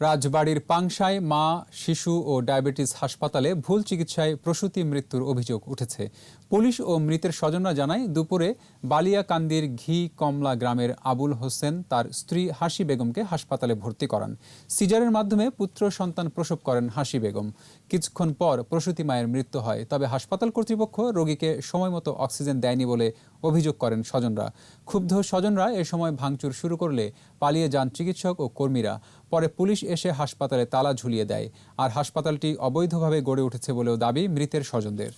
রাজবাড়ির পাংশায় মা, শিশু ও ডায়াবেটিস হাসপাতালে ভুল চিকিৎসায় প্রসূতি মৃত্যুর অভিযোগ উঠেছে। পুলিশ ও মৃতের স্বজনরা জানায়, দুপুরে বালিয়াকান্দির ঘি কমলা গ্রামের আবুল হোসেন তার স্ত্রী হাসি বেগমকে হাসপাতালে ভর্তি করান। সিজারের মাধ্যমে পুত্র সন্তান প্রসব করেন হাসি বেগম। কিছুক্ষণ পর প্রসূতি মায়ের মৃত্যু হয়, তবে হাসপাতাল কর্তৃপক্ষ রোগীকে সময়মতো অক্সিজেন দেয়নি বলে অভিযোগ করেন স্বজনরা। ক্ষুব্ধ স্বজনরা এ সময় ভাঙচুর শুরু করলে পালিয়ে যান চিকিৎসক ও কর্মীরা। পরে পুলিশ এসে হাসপাতালে তালা ঝুলিয়ে দেয়। আর হাসপাতালটি অবৈধভাবে গড়ে উঠেছে বলেও দাবি মৃতের স্বজনদের।